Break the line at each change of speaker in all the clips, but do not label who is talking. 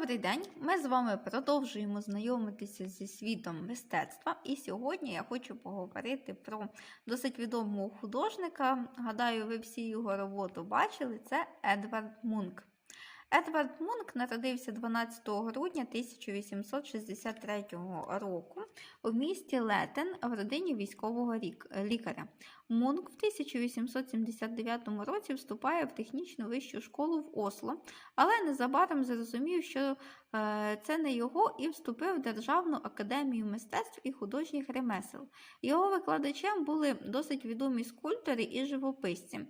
Добрий день! Ми з вами продовжуємо знайомитися зі світом мистецтва. І сьогодні я хочу поговорити про досить відомого художника. Гадаю, ви всі його роботу бачили. Це Едвард Мунк. Едвард Мунк народився 12 грудня 1863 року в місті Летен в родині військового лікаря. Мунк в 1879 році вступає в технічну вищу школу в Осло, але незабаром зрозумів, що е, це не його, і вступив в Державну академію мистецтв і художніх ремесел. Його викладачем були досить відомі скульптори і живописці.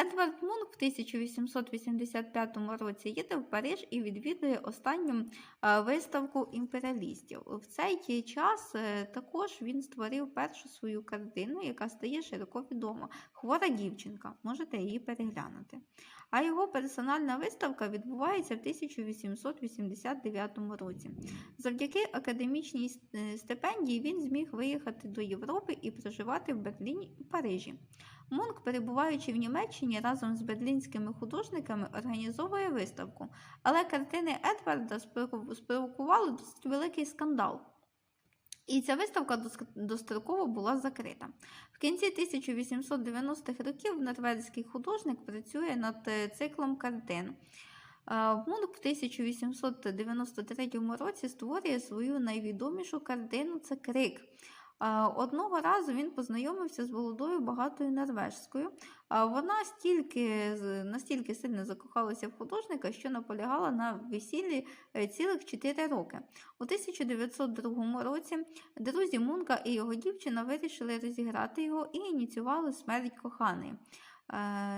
Едвард Мунк в 1885 році їде в Париж і відвідує останню е, виставку імперіалістів. В цей час е, також він створив першу свою картину, яка стає широко відома. Хвора дівчинка. Можете її переглянути. А його персональна виставка відбувається в 1889 році. Завдяки академічній е, стипендії він зміг виїхати до Європи і проживати в Берліні і Парижі. Мунк, перебуваючи в Німеччині разом з берлінськими художниками, організовує виставку, але картини Едварда спровокували досить великий скандал. І ця виставка достроково була закрита. В кінці 1890-х років норвезький художник працює над е, циклом картин. Е, Мунк в 1893 році створює свою найвідомішу картину це крик. Е, Одного разу він познайомився з молодою багатою норвежською. Вона стільки, настільки сильно закохалася в художника, що наполягала на весіллі е, цілих 4 роки. У 1902 році друзі Мунка і його дівчина вирішили розіграти його і ініціювали смерть коханої.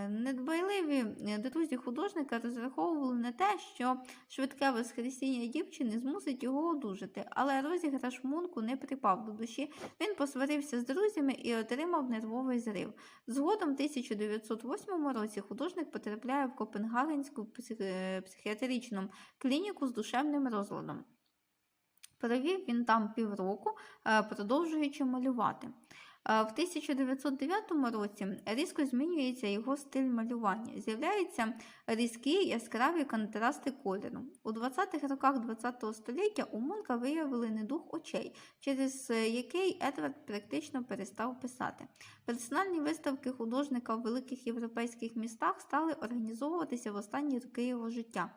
Недбайливі е, друзі художника розраховували на те, що швидке воскресіння дівчини змусить його одужати, але розіграш Мунку не припав до душі. Він посварився з друзями і отримав нервовий зрив. Згодом, в 1908 році, художник потрапляє в Копенгагенську е, психіатричну клініку з душевним розладом. Провів він там півроку, е, продовжуючи малювати. В 1909 році різко змінюється його стиль малювання. З'являються різкі яскраві контрасти кольору. У 20-х роках ХХ століття у Мунка виявили недух очей, через який Едвард практично перестав писати. Персональні виставки художника в великих європейських містах стали організовуватися в останні роки його життя.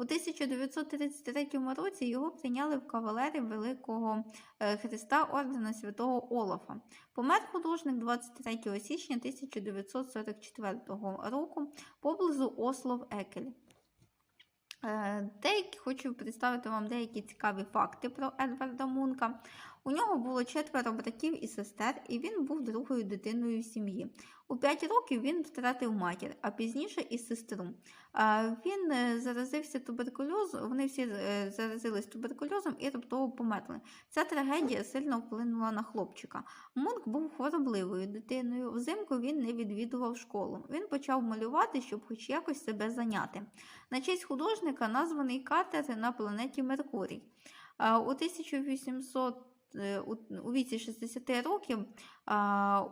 У 1933 році його прийняли в кавалери Великого е, Христа ордена святого Олафа. Помер художник 23 січня 1944 року поблизу Осло в Екелі. Е, Деякі хочу представити вам деякі цікаві факти про Едварда Мунка. У нього було четверо братів і сестер, і він був другою дитиною в сім'ї. У 5 років він втратив матір, а пізніше і сестру. Він е, заразився туберкульозом, вони всі е, заразились туберкульозом і раптово померли. Ця трагедія сильно вплинула на хлопчика. Мунк був хворобливою дитиною. Взимку він не відвідував школу. Він почав малювати, щоб хоч якось себе зайняти. На честь художника названий катер на планеті Меркурій. У 1800 е, у у віці 60 років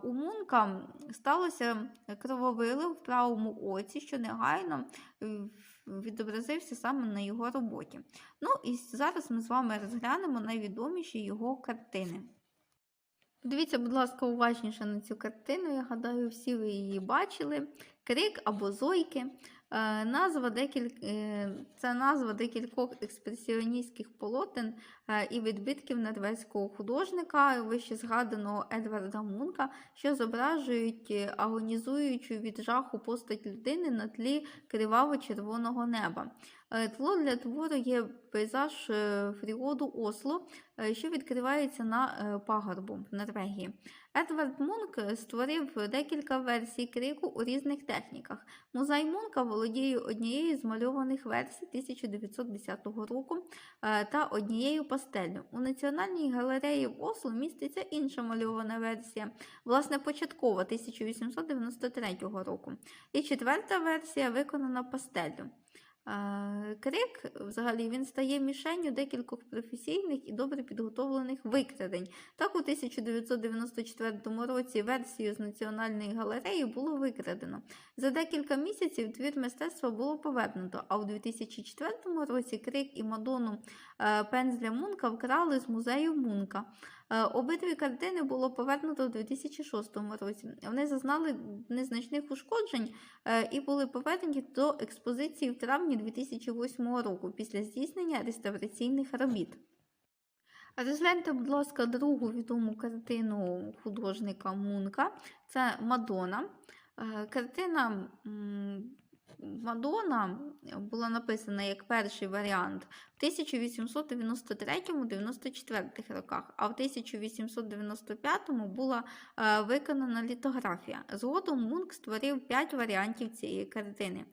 у Мунка сталося крововилив в правому оці, що негайно е, відобразився саме на його роботі. Ну і зараз ми з вами розглянемо найвідоміші його картини. Подивіться, будь ласка, уважніше на цю картину. Я гадаю, всі ви її бачили. Крик або зойки. Е, Назва декіль... е, Це назва декількох експресіоністських полотен е, і відбитків норвезького художника, вище згаданого Едварда Мунка, що зображують агонізуючу від жаху постать людини на тлі криваво-червоного неба. Е, Тло для твору є пейзаж е, фріоду Осло, е, що відкривається на пагорбу в Норвегії. Едвард Мунк створив декілька версій крику у різних техніках. Музей Мунка володіє однією з мальованих версій 1910 року та однією пастеллю. У Національній галереї в Осло міститься інша мальована версія, власне, початкова 1893 року. І четверта версія виконана пастеллю. Крик, взагалі, він стає мішенню декількох професійних і добре підготовлених викрадень. Так, у 1994 році версію з Національної галереї було викрадено. За декілька місяців твір мистецтва було повернуто, а у 2004 році крик і Мадону е, пензля Мунка вкрали з музею Мунка. Е, Обидві картини було повернуто у 2006 році. Вони зазнали незначних ушкоджень е, і були повернені до експозиції в травні 2008 року після здійснення реставраційних робіт. Розгляньте, будь ласка, другу відому картину художника Мунка. Це Мадона. Е, Картина м, Мадона була написана як перший варіант в 1893-94 роках, а в 1895 була е, виконана літографія. Згодом Мунк створив 5 варіантів цієї картини.